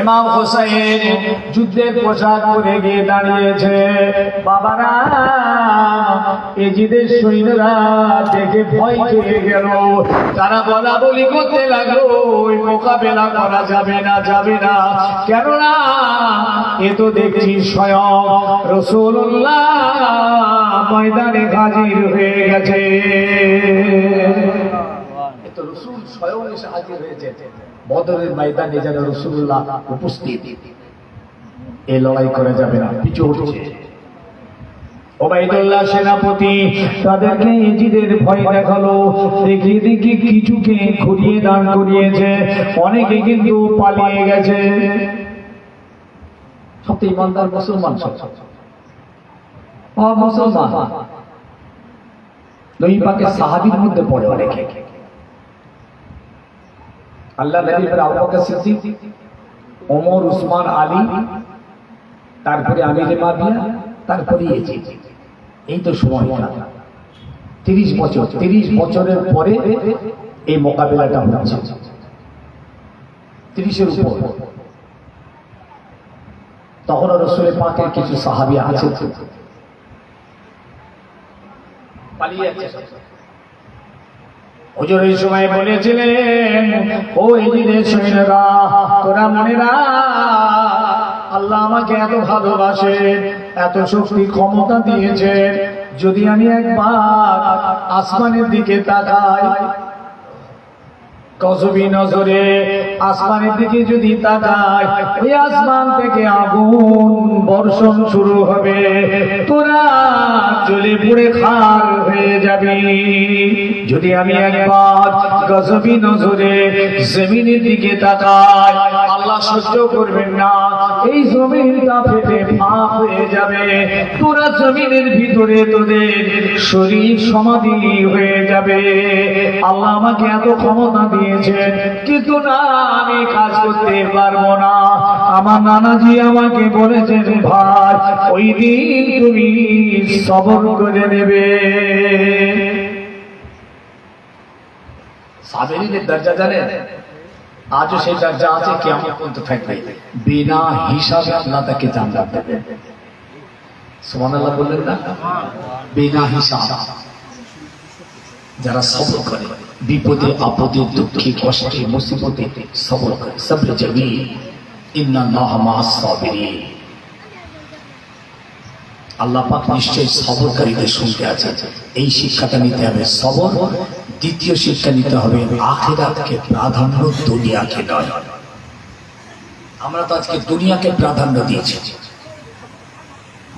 ইমাম হোসেন যুদ্ধের পোশাক পরে গিয়ে দাঁড়িয়েছে। বাবারা, এজিদের সৈন্যরা দেখে ভয় খেয়ে গেল। তারা বলা বলি করতে লাগল, ওই মোকাবেলা করা যাবে না যাবে না। কেননা, এ তো দেখছি স্বয়ং রসুল্লাহ ময়দানে হাজির হয়ে গেছে। তো রসুল স্বয়ং এসে হাজির হয়েছে। বদরের ময়দানে যেন রসুল্লাহ উপস্থিত। এ লড়াই করা যাবে না, পিছু উঠছে সেনাপতি তাদেরকে ভয় দেখাল। দেখি দেখি কিছুকে ঘুরিয়ে করিয়েছে। অনেকে কিন্তু পালিয়ে গেছে। তো ইমানদার মুসলমান মুসলমান নবী পাকের সাহাবীর মধ্যে পড়ে অনেকে। আল্লাহ নবী পরে Abu Siddique, Omar, Usman, Ali, তারপরে আমির মাবিয়া তারপরে এজিদ এই তো সময়টা তিরিশ বছর। তিরিশ বছরের পরে এই মোকাবিলাটা হচ্ছে। তিরিশের উপর। তখন রসুল পাকের কিছু সাহাবি আছে। পালিয়ে যাচ্ছে। হুজুর ওই সময় বলেছিলেন ও এদিনের সৈন্যরা তোরা মনে রা আল্লাহ আমাকে এত ভালোবাসে এত শক্তি ক্ষমতা দিয়েছেন। যদি আমি একবার আসমানের দিকে তাকাই কসবি নজরে, আসমানের দিকে যদি তাকায়, ওই আসমান থেকে আগুন বর্ষণ শুরু হবে। তোরা চলে পুড়ে খার হয়ে যাবে। যদি আমি একবার গজবি নজরে জমিনের দিকে তাকায় আল্লাহ সহ্য করবেন না। এই জমিনটা ফেটে ফাঁক হয়ে যাবে। তোরা জমিনের ভিতরে তোদের শরীর সমাধি হয়ে যাবে। আল্লাহ আমাকে এত ক্ষমতা দিয়েছেন, কিন্তু না, আমি কাজ করতে পারব না। আমার নানাজি আমাকে বলেছেন, ভাই, ওই দিন তুমি সবর করে নেবে। সাবেরিনের দরজা জানেন? আজও সেটা যা আছে কেমন পর্যন্ত থাকবে বিনা হিসাবে আল্লাহ তাকে জান্নাত দেবে সুবহানাল্লাহ বললেন না বিনা হিসাব যারা সবর করে বিপদে আপদে দুঃখে কষ্টে মুসিবতে সবর করে সবর জমি ইন্না আল্লাহ পাক নিশ্চয়ই সবরকারীদের সঙ্গে আছে। এই শিক্ষাটা নিতে হবে সবর, দ্বিতীয় শিক্ষা নিতে হবে আখেরাতকে প্রাধান্য দুনিয়াকে নয়। আমরা তো আজকে দুনিয়াকে প্রাধান্য দিয়েছি।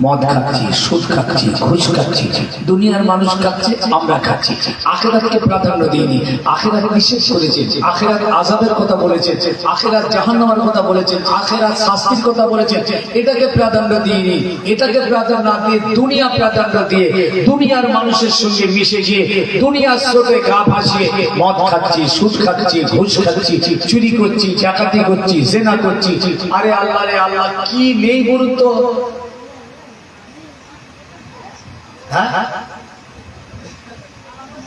মদ খাচ্ছি, সুদ খাচ্ছি, ঘুষ খাচ্ছি, দুনিয়ার মানুষ খাচ্ছে, আমরা খাচ্ছি। আখেরাতকে প্রাধান্য দিইনি, আখেরাত নিষেধ করেছে, আখেরাত আজাবের কথা বলেছে, আখেরাত জাহান্নামের কথা বলেছে, আখেরাত শাস্তির কথা বলেছে, এটাকে প্রাধান্য দিইনি। এটাকে প্রাধান্য দিয়ে দুনিয়া প্রাধান্য দিয়ে দুনিয়ার মানুষের সঙ্গে মিশে গিয়ে দুনিয়ার স্রোতে গা ভাসিয়ে মদ খাচ্ছি, সুদ খাচ্ছি, ঘুষ খাচ্ছি, চুরি করছি, ডাকাতি করছি, জেনা করছি। আরে আল্লাহ রে আল্লাহ, কি নেই তো? হ্যাঁ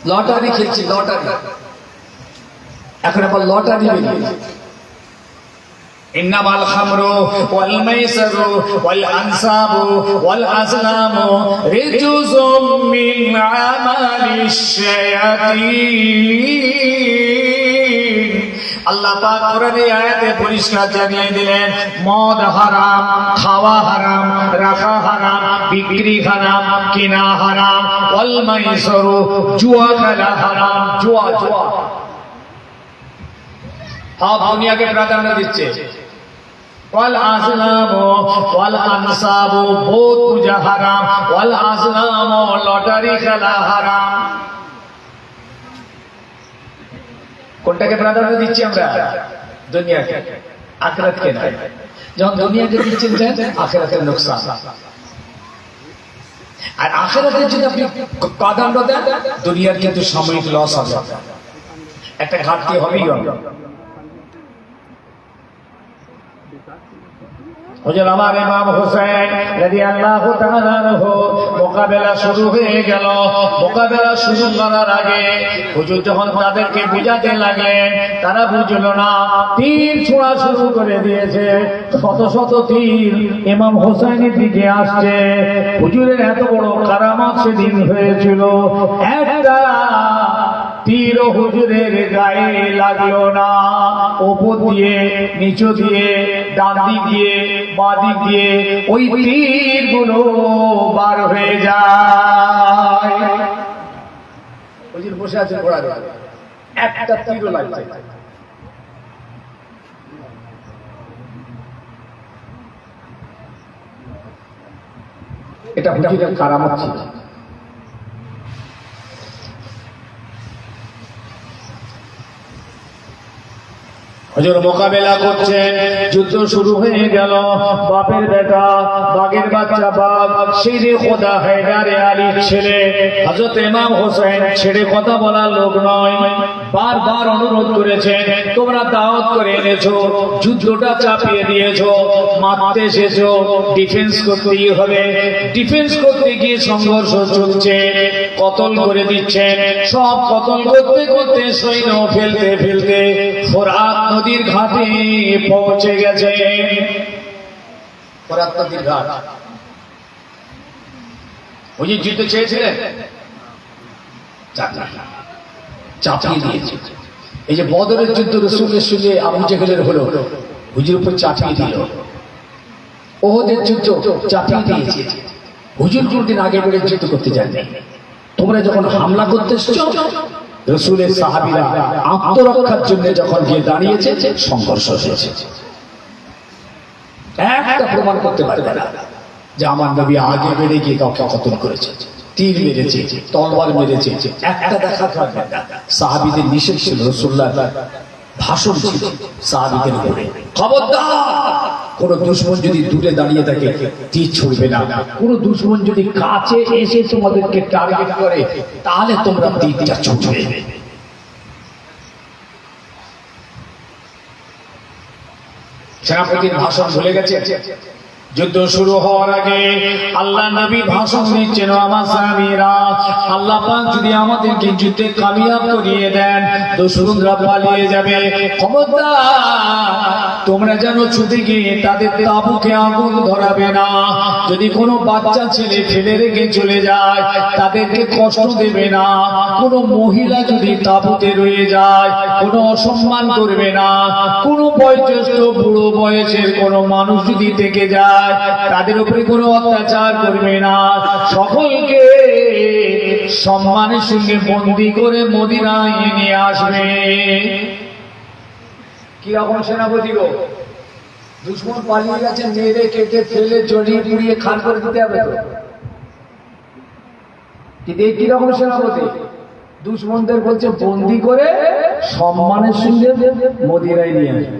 লটারি খেলছি লটারি এখন আবার লটারি বেরিয়েছে إنما الخمر والميسر والأنصاب والأزلام رجز من عمل الشياطين আল্লাহ পরিষ্কার জানিয়ে দিলেন, মদ হারাম, খাওয়া হারাম, রাখা হারাম, বিক্রি হারাম, কেনা হারাম, ওয়াল মাইসরু, জুয়া খেলা হারাম, জুয়া জুয়া। প্রাধান্য দিচ্ছে। লটারি খেলা হারাম। কোনটাকে প্রাধান্য দিচ্ছি আমরা? দুনিয়াকে, আখরাতকে নয়। যখন দুনিয়াকে দিচ্ছেন আখেরাতের নোকসান আর আখেরাতের যদি আপনি প্রাধান্য দেন, দুনিয়ার কিন্তু সাময়িক লস হবে। একটা ঘাটতি হবেই হবে। হুজুর আমার হোসেন মোকাবেলা শুরু হয়ে গেল। মোকাবেলা শুরু আগে হুজুর যখন তাদেরকে তারা না ছোড়া শুরু করে দিয়েছে। শত শত তীর ইমাম হোসেনের দিকে আসছে। হুজুরের এত বড় কারামত সেদিন হয়েছিল। একটা তীর হুজুরের গায়ে লাগল না। ওপর দিয়ে, নিচু দিয়ে, ডান দিয়ে, বাঁ দিক দিয়ে ওই তীরগুলো বার হয়ে যায়। বসে আছে উপর। একটা তীরও লাগছে এটা হুজুরের কারামত ছিল। হজর মোকাবেলা করছেন, যুদ্ধ শুরু হয়ে গেল। বাপের বেটা, বাগের বাচ্চা, বাপ সিরে খোদা হায়দারে আলীর ছেলে হজরত ইমাম হোসেন, ছেড়ে কথা বলার লোক নয়। বারবার অনুরোধ করেছেন, তোমরা দাওয়াত করে এনেছো, যুদ্ধটা চাপিয়ে দিয়েছ, মারতে এসেছ ডিফেন্স করতেই হবে। ডিফেন্স করতে গিয়ে সংঘর্ষ চলছে, কতল করে দিচ্ছেন, সব কতল করতে করতে সৈন্য ফেলতে ফেলতে ফোরাত নদীর ঘাটে পৌঁছে গেছে। ফোরাত নদীর ঘাট। চেয়েছিলেন? এই যে বদরের যুদ্ধ রসুলের সঙ্গে আবু জেহেলের হলো, হুজুর উপর চাপিয়ে দিল। ওহদের যুদ্ধ চাপিয়ে দিয়েছে। হুজুর কোনদিন আগে বেড়ে যুদ্ধ করতে যাননি তোমরা যখন হামলা করতে রসুলের সাহাবিরা আত্মরক্ষার জন্য যখন গিয়ে দাঁড়িয়েছে, সংঘর্ষ হয়েছে। একটা প্রমাণ করতে পারবে না যে আমার নবী আগে বেড়ে গিয়ে কাউকে কতল করেছে, তীর মেরেছে, তলবার মেরেছে, একটা দেখা পারবে না। সাহাবিদের নিষেধ ছিল রসুল্লাহ ভাষণ ছিল খবরদার, কোন দুশ্মন যদি দূরে দাঁড়িয়ে থাকে ছুড়বে না। কোন দুশ্মন যদি কাছে এসে তোমাদেরকে টার্গেট করে, তাহলে তোমরা তীরটা ছুটবে সেনাপতির ভাষণ ভুলে গেছে? যুদ্ধ শুরু হওয়ার আগে আল্লাহ নবী ভাষণ দিচ্ছেন আমার স্বামীরা, আল্লাহ পাক যদি আমাদেরকে যুদ্ধে কামিয়াব করিয়ে দেন তো দুশ্মনরা পালিয়ে যাবে। খবরদার তোমরা যেন ছুটে গিয়ে তাদের তাবুকে আগুন ধরাবে না। যদি কোনো বাচ্চা ছেলে ফেলে রেখে চলে যায়, তাদেরকে কষ্ট দেবে না। কোনো মহিলা যদি তাবুতে রয়ে যায়, কোনো অসম্মান করবে না। কোনো বয়োজ্যেষ্ঠ বুড়ো বয়সের কোনো মানুষ যদি থেকে যায়, তাদের উপরে কোনো অত্যাচার করবে না। সকলকে সম্মানের সঙ্গে বন্দি করে মদিনায় নিয়ে আসবে। কীরকম সেনাপতি গো? দুশ্মন পালিয়ে গেছে, মেরে কেটে ফেলে, জড়িয়ে পুড়িয়ে খান করে দিতে হবে তো। কিন্তু এই কীরকম সেনাপতি? দুশ্মনদের বলছে, বন্দি করে সম্মানের সঙ্গে মোদিরাই নিয়ে আসবে।